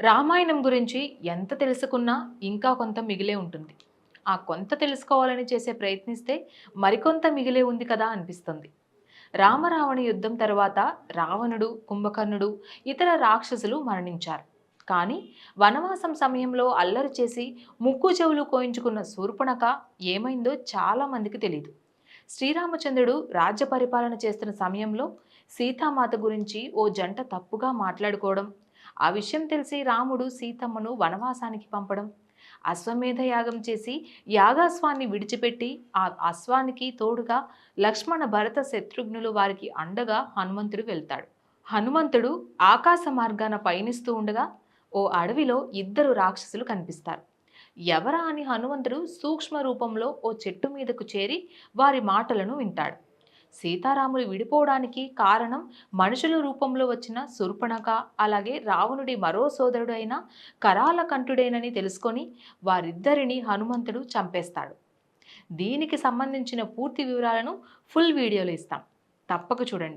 రామాయణం గురించి ఎంత తెలుసుకున్నా ఇంకా కొంత మిగిలే ఉంటుంది. ఆ కొంత తెలుసుకోవాలని చేసే ప్రయత్నిస్తే మరికొంత మిగిలే ఉంది కదా అనిపిస్తుంది. రామరావణ యుద్ధం తర్వాత రావణుడు కుంభకర్ణుడు ఇతర రాక్షసులు మరణించారు. కానీ వనవాసం సమయంలో అల్లరి చేసి ముక్కు చెవులు కోయించుకున్న శూర్పణక ఏమైందో చాలా మందికి తెలియదు శ్రీరామచంద్రుడు రాజ్య పరిపాలన చేస్తున్న సమయంలో సీతామాత గురించి ఓ జంట తప్పుగా మాట్లాడుకోవడం ఆ విషయం తెలిసి రాముడు సీతమ్మను వనవాసానికి పంపడం అశ్వమేధ యాగం చేసి యాగాస్వాన్ని విడిచిపెట్టి ఆ అశ్వానికి తోడుగా లక్ష్మణ భరత శత్రుఘ్నులు వారికి అండగా హనుమంతుడు వెళ్తాడు. హనుమంతుడు ఆకాశ మార్గాన పయనిస్తూ ఉండగా ఓ అడవిలో ఇద్దరు రాక్షసులు కనిపిస్తారు. ఎవరా అని హనుమంతుడు సూక్ష్మ రూపంలో ఓ చెట్టు మీదకు చేరి వారి మాటలను వింటాడు. సీతారాములు విడిపోవడానికి కారణం మనుషుల రూపంలో వచ్చిన శూర్పణక అలాగే రావణుడి మరో సోదరుడు అయిన కరాల కంఠుడేనని తెలుసుకొని వారిద్దరిని హనుమంతుడు చంపేస్తాడు. దీనికి సంబంధించిన పూర్తి వివరాలను ఫుల్ వీడియోలో ఇస్తాం. తప్పక చూడండి.